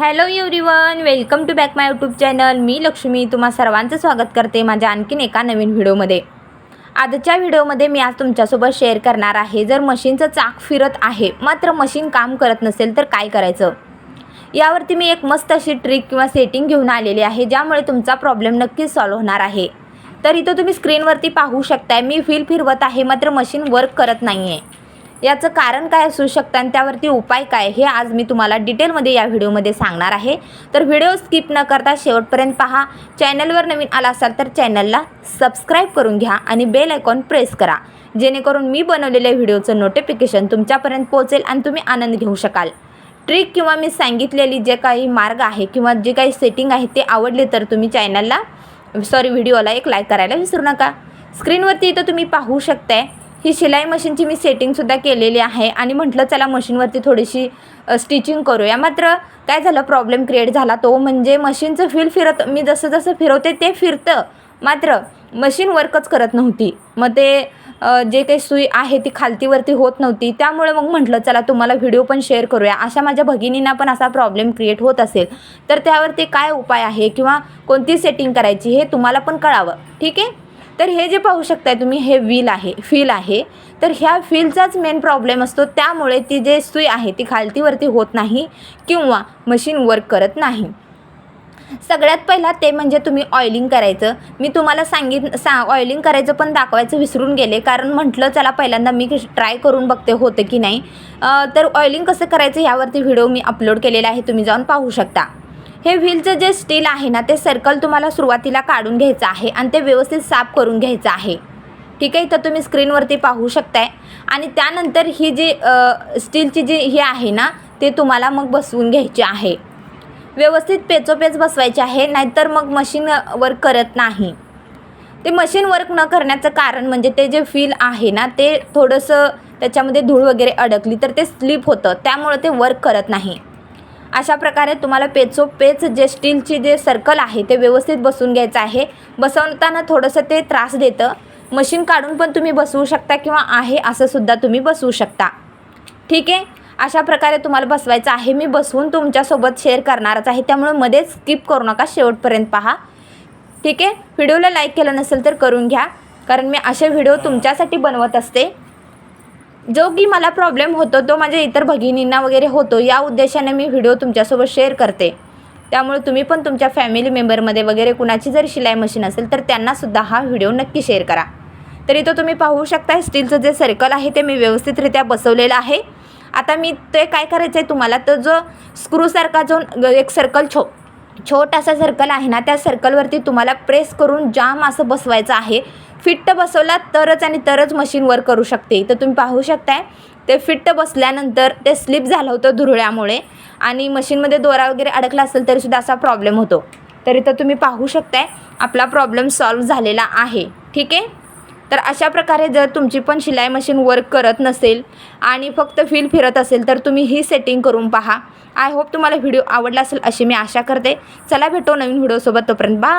Hello everyone welcome to back my YouTube channel मी लक्ष्मी. तुम्हा सर्वांचं स्वागत करते माझ्या आणखीन एका नवीन व्हिडिओमध्ये. आजच्या व्हिडिओमध्ये मी आज तुमच्यासोबत शेअर करणार आहे. जर मशीनचं चाक फिरत आहे मात्र मशीन काम करत नसेल तर काय करायचं? यावरती मी एक मस्त अशी ट्रिक किंवा सेटिंग घेऊन आलेली आहे ज्यामुळे तुमचा प्रॉब्लेम नक्कीच सॉल्व्ह होणार आहे. तर इथं तुम्ही स्क्रीनवरती पाहू शकताय मी व्हील फिरवत आहे मात्र मशीन वर्क करत नाही आहे याचं कारण काय असू शकतं आणि त्यावरती उपाय काय हे आज मी तुम्हाला डिटेलमध्ये या व्हिडिओमध्ये सांगणार आहे. तर व्हिडिओ स्किप न करता शेवटपर्यंत पहा. चॅनलवर नवीन आला असाल तर चॅनलला सबस्क्राईब करून घ्या आणि बेल आयकॉन प्रेस करा. जेणेकरून मी बनवलेल्या व्हिडिओचं नोटिफिकेशन तुमच्यापर्यंत पोहोचेल आणि तुम्ही आनंद घेऊ शकाल. ट्रिक किंवा मी सांगितलेली जे काही मार्ग आहे किंवा जे काही सेटिंग आहे ते आवडले तर तुम्ही चॅनलला सॉरी व्हिडिओला एक लाईक करायला विसरू नका. स्क्रीनवरती इथं तुम्ही पाहू शकताय ही शिलाई मशीनची मी सेटिंगसुद्धा केलेली आहे. आणि म्हटलं चला मशीनवरती थोडीशी स्टिचिंग करूया. मात्र काय झालं प्रॉब्लेम क्रिएट झाला. तो म्हणजे मशीनचं फील फिरत मी जसं जसं फिरवते ते फिरतं. मात्र मशीन वर्कच करत नव्हती. मग ते जे काही सुई आहे ती खालतीवरती होत नव्हती. त्यामुळे मग म्हटलं चला तुम्हाला व्हिडिओ पण शेअर करूया. अशा माझ्या भगिनींना पण असा प्रॉब्लेम क्रिएट होत असेल तर त्यावरती काय उपाय आहे? किंवा कोणती सेटिंग करायची? हे तुम्हाला पण कळावं. ठीक आहे? तर हे जे पाहू शकताय तुम्ही हे व्हील आहे फील आहे. तर ह्या फीलचाच मेन प्रॉब्लेम असतो. त्यामुळे ती जे सुई आहे ती खालतीवरती होत नाही किंवा मशीन वर्क करत नाही. सगळ्यात पहिला ते म्हणजे तुम्ही ऑइलिंग करायचं. मी तुम्हाला सांगित सा ऑइलिंग करायचं पण दाखवायचं विसरून गेले. कारण म्हटलं चला पहिल्यांदा मी ट्राय करून बघते होतं की नाही. तर ऑइलिंग कसं करायचं यावरती व्हिडिओ मी अपलोड केलेला आहे. तुम्ही जाऊन पाहू शकता. हे व्हीलचं जे स्टील आहे ना ते सर्कल तुम्हाला सुरुवातीला काढून घ्यायचं आहे आणि ते व्यवस्थित साफ करून घ्यायचं आहे. ठीक आहे? तर तुम्ही स्क्रीनवरती पाहू शकताय. आणि त्यानंतर ही जी स्टीलची जी ही आहे ना ते तुम्हाला मग बसवून घ्यायची आहे. व्यवस्थित पेचोपेच बसवायचे आहे नाहीतर मग मशीन वर्क करत नाही. ते मशीन वर्क न करण्याचं कारण म्हणजे ते जे फील आहे ना ते थोडंसं त्याच्यामध्ये धूळ वगैरे अडकली तर ते स्लिप होतं. त्यामुळं ते वर्क करत नाही. अशा प्रकारे तुम्हाला पेचोपेच जे स्टीलची जे सर्कल आहे ते व्यवस्थित बसवून घ्यायचं आहे. बसवताना थोडंसं ते त्रास देतं. मशीन काढून पण तुम्ही बसवू शकता किंवा आहे असं सुद्धा तुम्ही बसवू शकता. ठीक आहे? अशा प्रकारे तुम्हाला बसवायचं आहे. मी बसवून तुमच्यासोबत शेअर करणारच आहे. त्यामुळे मध्येच स्किप करू नका. शेवटपर्यंत पहा. ठीक आहे? व्हिडिओला लाईक केलं नसेल तर करून घ्या. कारण मी असे व्हिडिओ तुमच्यासाठी बनवत असते. जो की मला प्रॉब्लेम होतो तो माझ्या इतर भगिनींना वगैरे होतो. या उद्देशाने मी व्हिडिओ तुमच्यासोबत शेअर करते. त्यामुळे तुम्ही पण तुमच्या फॅमिली मेंबरमध्ये वगैरे कुणाची जर शिलाई मशीन असेल तर त्यांनासुद्धा हा व्हिडिओ नक्की शेअर करा. तर इथं तुम्ही पाहू शकता स्टीलचं जे सर्कल आहे ते मी व्यवस्थितरित्या बसवलेलं आहे. आता मी ते काय करायचं आहे तुम्हाला तर जो स्क्रूसारखा जो एक सर्कल छो छोटासा सर्कल आहे ना त्या सर्कलवरती तुम्हाला प्रेस करून जाम असं बसवायचं आहे. फिट्ट बसवला तरच आणि तरच मशीन वर्क करू शकते. तर तुम्ही पाहू शकताय ते फिट्ट बसल्यानंतर ते स्लिप झालं होतं धुरळ्यामुळे आणि मशीनमध्ये दोरा वगैरे अडकला असेल तरीसुद्धा असा प्रॉब्लेम होतो. तरी तर तुम्ही पाहू शकताय आपला प्रॉब्लेम सॉल्व झालेला आहे. ठीक आहे? तर अशा प्रकारे जर तुमची पण शिलाई मशीन वर्क करत नसेल आणि फक्त फील फिरत असेल तर तुम्ही ही सेटिंग करून पहा. आय होप तुम्हाला व्हिडिओ आवडला असेल अशी मी आशा करते. चला भेटो नवीन व्हिडिओसोबत तोपर्यंत. बा